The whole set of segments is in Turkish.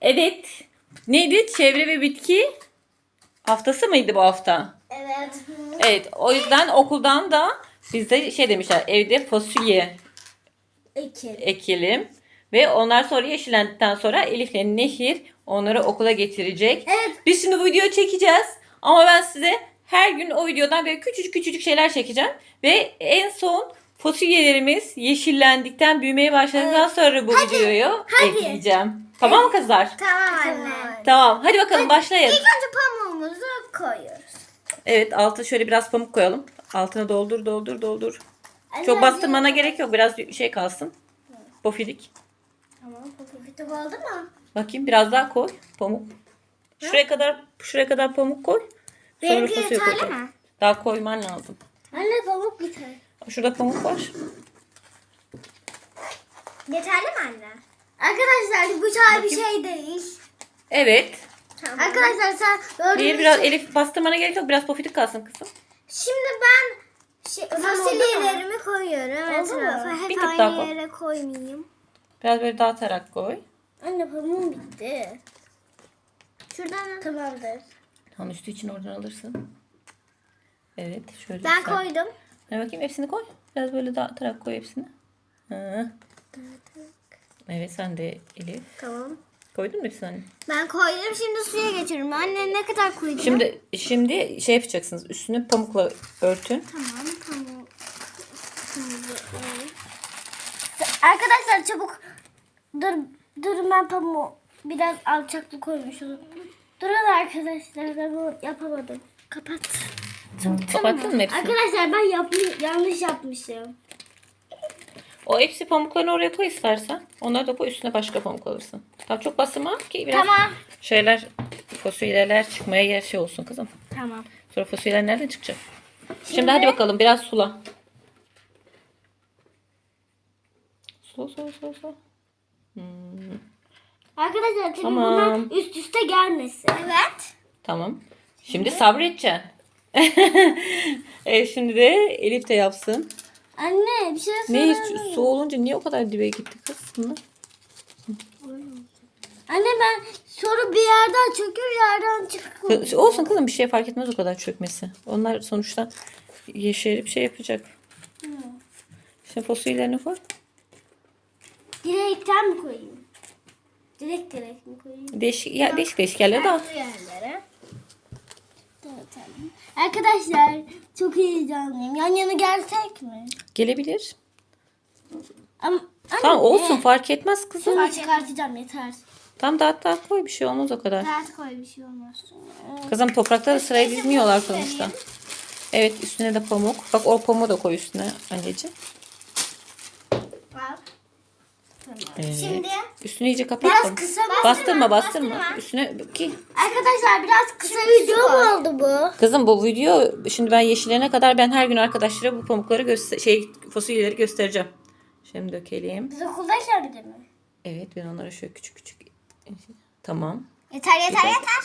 Evet. Neydi? Çevre ve bitki haftası mıydı bu hafta? Evet. Evet. O yüzden okuldan da bizde şey demişler. Evde fasulye Ekin. ekelim. Ve onlar sonra yeşillendikten sonra Elif'le Nehir onları okula getirecek. Evet. Biz şimdi bu videoyu çekeceğiz. Ama ben size her gün o videodan böyle küçücük küçücük şeyler çekeceğim. Ve en son fasulyelerimiz yeşillendikten büyümeye başladıktan sonra bu videoyu hadi. ekleyeceğim. Tamam mı kızlar? Tamam anne. Tamam. Hadi bakalım başlayın. İlk önce pamuğumuzu koyuyoruz. Evet altı şöyle biraz pamuk koyalım. Altına doldur doldur doldur. Anne, Çok bastırmana gerek yok. Biraz şey kalsın. Pofidik. Tamam. Pofidik oldu mu? Bakayım biraz daha koy pamuk. Şuraya kadar şuraya kadar pamuk koy. Sonra Benimki yeterli mi? Daha koyman lazım. Anne pamuk yeter. Şurada pamuk var. Yeterli mi anne? Arkadaşlar bu çay bir şey değil. Evet. Arkadaşlar sen Bir gördüğünüz biraz şey- Elif bastırmana gerek yok. Biraz pofidik kalsın kızım. Şimdi ben şey, fasulyelerimi koyuyorum. Evet, Bir Hep tık daha aynı koy. yere koymayayım. Biraz böyle dağıtarak koy. Anne pamuğum bitti. Şuradan tamamdır. Tam üstü için oradan alırsın. Evet. Şöyle Ben güzel. koydum. Hadi bakayım hepsini koy. Biraz böyle dağıtarak koy hepsini. Hı. Evet sen de Elif. Tamam. Koydun mu hepsini anne? Ben koydum şimdi suya geçiriyorum. Anne ne kadar koyacağım? Şimdi şimdi şey yapacaksınız. Üstünü pamukla örtün. Tamam pamuk. Şimdi, evet. Arkadaşlar çabuk dur durun ben pamuğu biraz alçaklı koymuşum. Durun arkadaşlar ben bunu yapamadım. Kapat. Kapattın mı hepsini? Arkadaşlar ben yapmış, yanlış yapmışım. O hepsi pamuklarını oraya koy istersen. Onları da koy üstüne başka pamuk alırsın. Tamam çok bastırma ki biraz Tamam. şeyler fasulyeler çıkmaya yer şey olsun kızım. Tamam. Sonra fasulyeler nereden çıkacak? Şimdi, hadi bakalım biraz sula. Sula sula sula sula. Arkadaşlar tabii Tamam. bunlar üst üste gelmesin. Evet. Tamam. Şimdi sabredeceksin. evet, şimdi de Elif de yapsın. Anne bir şey Ne sorarım. su olunca niye o kadar dibe gitti kız? Bunlar? Anne ben soru bir yerden çöküyor yerden çıkıyor. Olsun kızım bir şey fark etmez o kadar çökmesi. Onlar sonuçta yeşerip şey yapacak. Şimdi fasulyelerini koy. Direkten mi koyayım? Direkt direkt mi koyayım? Değişik, ya, değişik değişik yerlere dağıt. yerlere. Dağıtalım. Arkadaşlar çok heyecanlıyım. Yan yana gelsek mi? Gelebilir. Ama anne, Tamam olsun fark etmez kızım. Şunu çıkartacağım yeter. Tam dağıt dağıt koy bir şey olmaz o kadar. Dert koy bir şey olmaz. Kızım toprakta da sıraya dizmiyorlar sonuçta. Evet üstüne de pamuk. Bak o pamuğu da koy üstüne anneciğim. Evet. Şimdi Üstünü iyice kapat. Biraz kısa Bastırma bastırma, bastırma. bastırma. Üstüne ki. arkadaşlar biraz kısa video mu oldu bu? Kızım bu video şimdi ben yeşillerine kadar ben her gün arkadaşlara bu pamukları göster şey fasulyeleri göstereceğim. Şimdi dökelim. Biz okuldayken bir de mi? Evet ben onlara şöyle küçük küçük. Tamam. Yeter yeter yeter.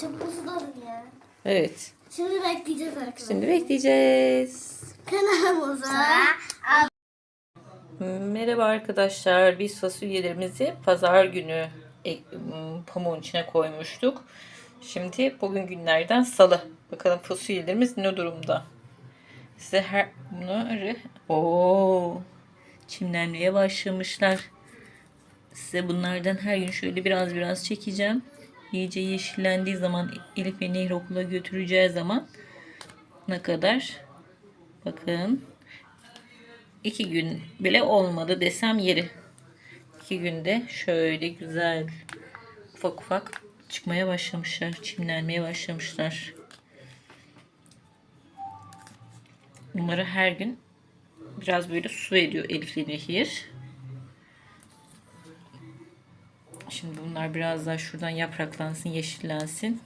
Çok hızlı olun ya. Evet. Şimdi bekleyeceğiz arkadaşlar. Şimdi bekleyeceğiz. Kanalımıza Merhaba arkadaşlar. Biz fasulyelerimizi pazar günü e, pamuğun içine koymuştuk. Şimdi bugün günlerden salı. Bakalım fasulyelerimiz ne durumda? Size her bunları Oo, çimlenmeye başlamışlar. Size bunlardan her gün şöyle biraz biraz çekeceğim. İyice yeşillendiği zaman Elif ve Nehir okula götüreceği zaman ne kadar bakın iki gün bile olmadı desem yeri. İki günde şöyle güzel ufak ufak çıkmaya başlamışlar. Çimlenmeye başlamışlar. Bunları her gün biraz böyle su veriyor Elif Nehir. Şimdi bunlar biraz daha şuradan yapraklansın, yeşillensin.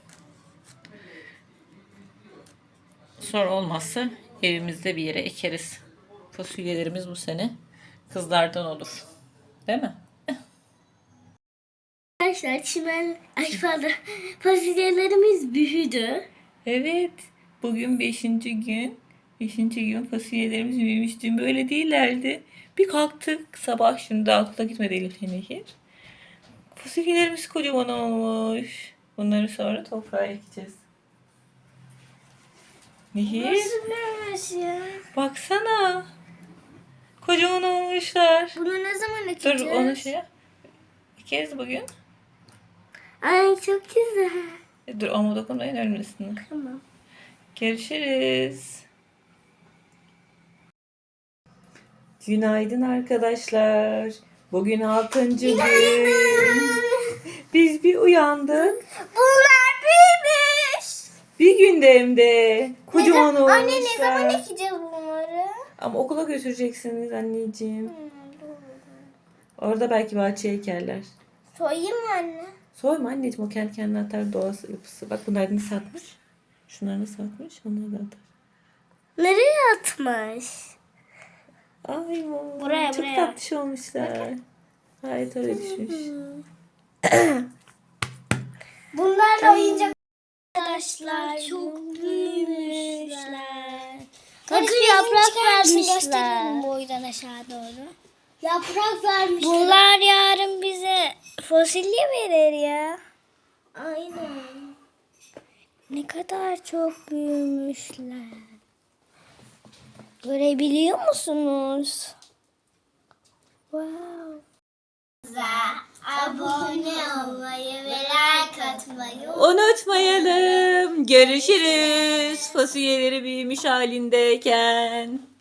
Sonra olmazsa evimizde bir yere ekeriz. Fasulyelerimiz bu sene kızlardan olur. Değil mi? Arkadaşlar çimen ay pardon fasulyelerimiz büyüdü. Evet. Bugün 5. gün. 5. gün fasulyelerimiz büyümüş. Dün böyle değillerdi. Bir kalktık sabah şimdi okula gitmedi Elif Nehir. Fasulyelerimiz kocaman olmuş. Bunları sonra toprağa ekeceğiz. Nehir. Nasıl büyümüş ya? Baksana. Kocaman olmuşlar. Bunu ne zaman Dur ekeceğiz? onu şey yap. İkeriz bugün. Ay çok güzel. E, Dur ama dokunmayın ölmesin. Tamam. Görüşürüz. Günaydın arkadaşlar. Bugün 6. gün. Biz bir uyandık. Bunlar büyümüş. Bir günde hem de. Kocaman olmuşlar. Anne ne zaman ekeceğiz bunları? Ama okula götüreceksiniz anneciğim. Orada belki bahçeye ekerler. Soyayım mı anne? Soyma anneciğim o kendi kendine atar doğası yapısı. Bak bunlar ne satmış. Şunları nasıl atmış? Onları da atar. Nereye atmış? Ay mama. Buraya, Çok buraya. tatlış olmuşlar. Hayır öyle düşmüş. Bunlarla oyuncak arkadaşlar çok büyümüşler. Yaprak vermişler. Boydan aşağı doğru. Yaprak vermişler. Bunlar yarın bize fasulye verir ya. Aynen. Ne kadar çok büyümüşler. Görebiliyor musunuz? Wow. Abone olmayı ve like atmayı Unutmayalım. Görüşürüz. Fasulyeleri büyümüş halindeyken.